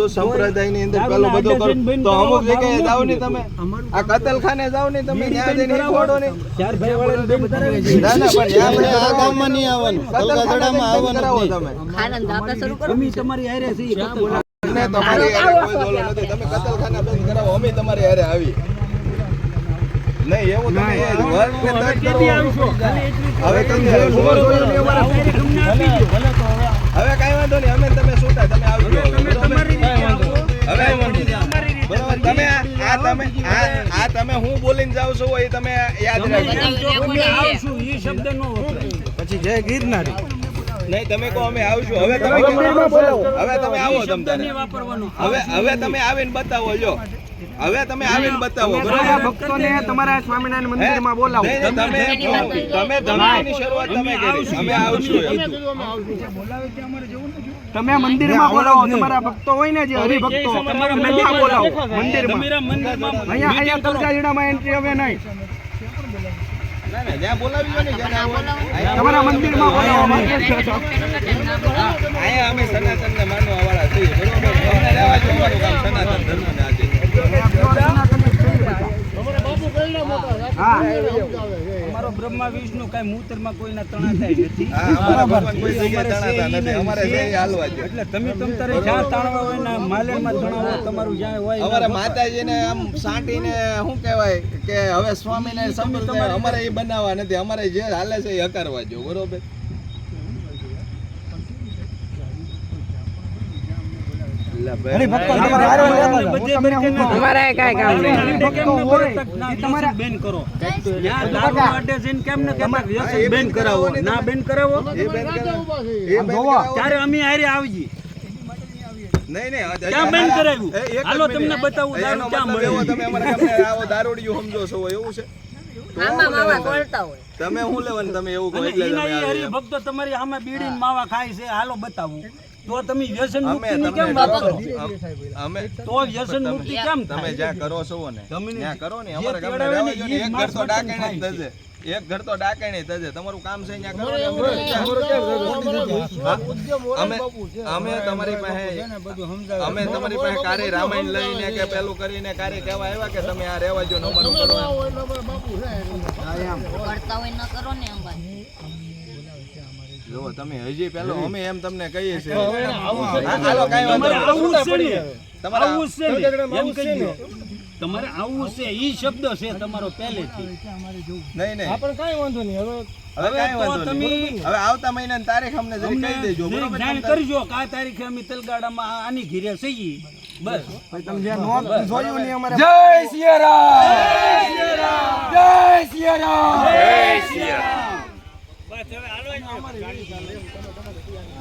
બધું સંપ્રદાયની અંદર પેલો બધો કરો તો અમુક જગ્યાએ જાઓ ને તમે. આ કતલખાને જાઓ ને તમે ત્યાં જઈને ખોડો ને ચાર ભાઈ વાળાને બંધ કરાવી દે. ના ના પણ ત્યાં આપણે આ ગામમાં નહીં આવવાનું. કલકત્તામાં આવવાનું કરાવો તમે. આનંદ આપતા શરૂ કરો. અમે તમારી હારે છીએ કતલ. ને તમારી હારે કોઈ બોલો નથી. તમે કતલખાના બંધ કરાવો. અમે તમારી હારે આવી નહીં એવું તમે વર્ગ ને તજ કરો હવે તમે હવે. કાંઈ વાંધો નહીં. અમે તમે તમે છૂટા. તમે આવજો. હવે તમે હું બોલીને જાવ છો એ તમે યાદ રાખજો. ઈ શબ્દ નો પછી જય ગિરનારી. નહીં તમે કહો અમે આવશું હવે તમે હવે તમે આવો તમ. હવે હવે તમે આવીને બતાવો જો હવે તમે આવીને બતાવો. બરોબર. ભક્તોને તમારા સ્વામિનારાયણ મંદિરમાં બોલાવો? તમે તમે ધમકીની શરૂઆત તમે કરી. અમે આવશું. તમે મંદિરમાં બોલાવો. તમારા ભક્તો હોય ને જે હરિભક્તો ત્યાં બોલાવો મંદિરમાં. અહીંયા મંદિરમાં અહીંયા તલગાજીડામાં એન્ટ્રી હવે નહીં. તમારા મંદિરમાં બોલાવો અહીંયા અમે સનાતનને માનવા વાળા છીએ બરોબર? રહેવા દો કામ સનાતન ધર્મને આજે હા અમારો બ્રહ્મા વિષ્ણુ કઈ મૂતરમાં કોઈના તણાતા નથી. એટલે તમે તમ તારે જ્યાં તાણવા હોય ને માલેરમાં તણાવો તમારું જ્યાં હોય અમારે માતાજીને આમ સાંટીને શું કહેવાય કે હવે સ્વામીને સંપ્રદાય અમારે એ બનાવવા નથી. અમારે જે હાલે છે એ હકારવા જો બરોબર? તમારા કાંઈ કામ નહીં. ના, એ બેન કરો. ત્યાં જઈને કેમ ન કહેતા બેન કરાવો ના બેન કરાવો. એ બેન કરાવો. એ બેન જોવો. કરાવો. ત્યારે અમે હારે આવજી નહીં નહીં ક્યાં બેન કરાવ્યું? એ, એક જ હાલો તમને બતાવું દારૂ ક્યાં મતલબ તમે અમારા આવો દારૂડિયું સમજો છો એવું છે? આમાં માવા તોડતા હોય. તમે હું લેવાનું? તમે એવું કહો એટલે. હરિભક્તો તમારી સામે બીડી માવા ખાય છે હાલો બતાવું. તો તમે વ્યસન અમે મુક્તિની કેમ વાત કરો? અમે તો વ્યસન મુક્તિ કેમ તમે જ્યાં કરો છો ને ત્યાં કરો ને અમારા રહેવા દ્યો એક ઘર તો જ થશે. એક ઘર તો ડાકાણે થશે તમારું કામ છે અમે તમારી પાસે અમે તમારી પાસે કારે રામાયણ લઈને કે પેલું કરીને કારે કહેવા આવ્યા કે તમે આ રહેવા જો નંબર અમારું કરો જો તમે હજી પેલો અમે એમ તમને કહીએ છીએ. તમારે આવું છે એમ દો. તમારે આવું છે ઈ શબ્દ છે તમારો પહેલેથી. નહીં નહીં. આપણે કાંઈ વાંધો નહીં. હવે હવે વાંધો તમે- નહીં હવે આવતા મહિનાની તારીખ અમને જરી કહી દેજો બરોબર? જાણ કરજો કે આ તારીખે અમે તલગાડામાં આની ઘીરે બસ. ભાઈ તમે જે નો જોયું નહીં અમારે જય સિયારામ! જય સિયારામ! જય સિયારામ!